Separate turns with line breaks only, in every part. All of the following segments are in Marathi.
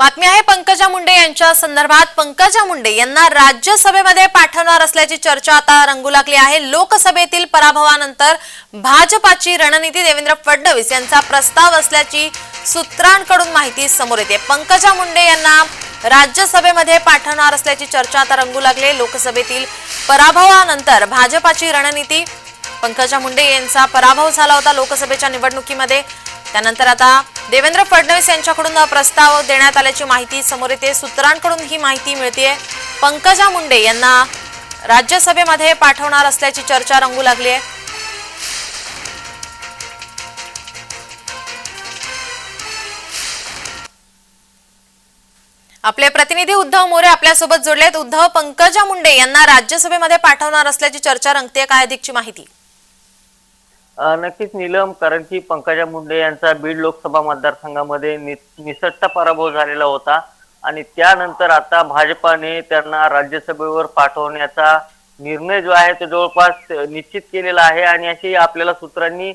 बातमी आहे पंकजा मुंडे यांच्या संदर्भात. पंकजा मुंडे यांना राज्यसभेमध्ये पाठवणार असल्याची चर्चा आता रंगू लागली आहे. लोकसभेतील पराभवानंतर भाजपाची रणनीती देवेंद्र फडणवीस यांचा प्रस्ताव असल्याची सूत्रांकडून माहिती समोर येते. पंकजा मुंडे यांना राज्यसभेमध्ये पाठवणार असल्याची चर्चा आता रंगू लागली लोकसभेतील पराभवानंतर भाजपाची रणनीती. पंकजा मुंडे यांचा पराभव झाला होता लोकसभेच्या निवडणुकीमध्ये. त्यानंतर आता देवेंद्र फडणवीस यांच्याकडून प्रस्ताव देण्यात आल्याची माहिती समोर येते. सूत्रांकडून ही माहिती मिळते. पंकजा मुंडे यांना राज्यसभेमध्ये पाठवणार असल्याची चर्चा रंगू लागली आहे. आपले प्रतिनिधी उद्धव मोरे आपल्यासोबत जोडलेत. उद्धव पंकजा मुंडे यांना राज्यसभेमध्ये पाठवणार असल्याची चर्चा रंगते काय अधिकची माहिती?
नक्कीच नीलम कारण की पंकजा मुंडे यांचा बीड लोकसभा मतदारसंघामध्ये नि- निसटता पराभव झालेला होता. आणि त्यानंतर आता भाजपाने त्यांना राज्यसभेवर पाठवण्याचा निर्णय जो आहे तो जवळपास निश्चित केलेला आहे. आणि अशी आपल्याला सूत्रांनी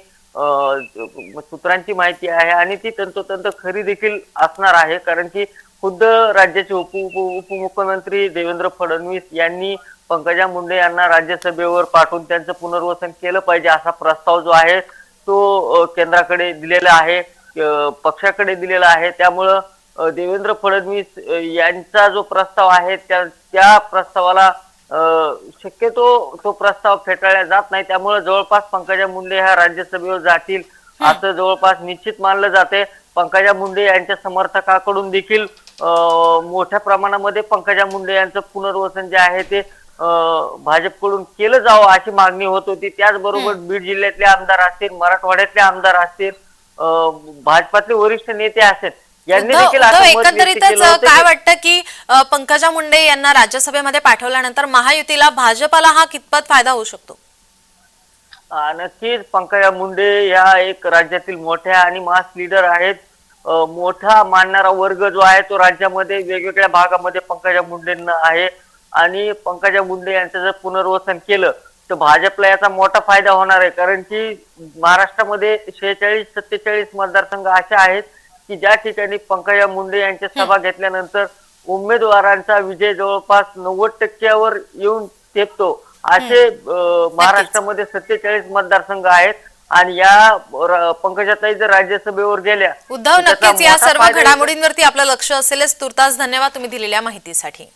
सूत्रांची माहिती आहे. आणि ती तंतोतंत खरी देखील असणार आहे. कारण की खुद्द राज्याचे उप उपमुख्यमंत्री देवेंद्र फडणवीस यांनी पंकजा मुंडे यांना राज्यसभेवर पाठवून त्यांचं पुनर्वसन केलं पाहिजे असा प्रस्ताव जो आहे तो केंद्राकडे दिलेला आहे पक्षाकडे दिलेला आहे. त्यामुळं देवेंद्र फडणवीस यांचा जो प्रस्ताव आहे त्या त्या प्रस्तावाला शक्यतो तो प्रस्ताव फेटाळला जात नाही. त्यामुळे जवळपास पंकजा मुंडे ह्या राज्यसभेवर जातील असं जवळपास निश्चित मानलं जाते. पंकजा मुंडे यांच्या समर्थकाकडून देखील अ, मोठ्या प्रमाणामध्ये पंकजा मुंडे यांचं पुनर्वसन जे आहे ते भाजपकडून केलं जावं अशी मागणी होत होती. त्याचबरोबर बीड जिल्ह्यातले आमदार असतील मराठवाड्यातले आमदार असतील भाजपातले वरिष्ठ नेते असतील यांनी देखील
एकंदरीतच काय वाटतं की पंकजा मुंडे यांना राज्यसभेमध्ये पाठवल्यानंतर महायुतीला भाजपाला हा कितपत फायदा होऊ शकतो?
नक्कीच पंकजा मुंडे या एक राज्यातील मोठ्या आणि मास लीडर आहेत. मोठा मानणारा वर्ग जो आहे तो राज्यामध्ये वेगवेगळ्या भागामध्ये पंकजा मुंडेंना आहे. आणि पंकजा मुंडे यांचं जर पुनर्वसन केलं तर भाजपला याचा मोठा फायदा होणार आहे. कारण की महाराष्ट्रामध्ये शेहेचाळीस सत्तेचाळीस मतदारसंघ असे आहेत की ज्या ठिकाणी पंकजा मुंडे यांच्या सभा घेतल्यानंतर उमेदवारांचा विजय जवळपास नव्वद टक्क्यावर येऊन ठेपतो असे महाराष्ट्रामध्ये सत्तेचाळीस मतदारसंघ आहेत आणि या पंकजाताई जर राज्यसभेवर गेल्या
उद्धव नक्कीच या सर्व. घडामोडींवरती आपलं लक्ष असेलच. तुर्तास धन्यवाद तुम्ही दिलेल्या माहितीसाठी.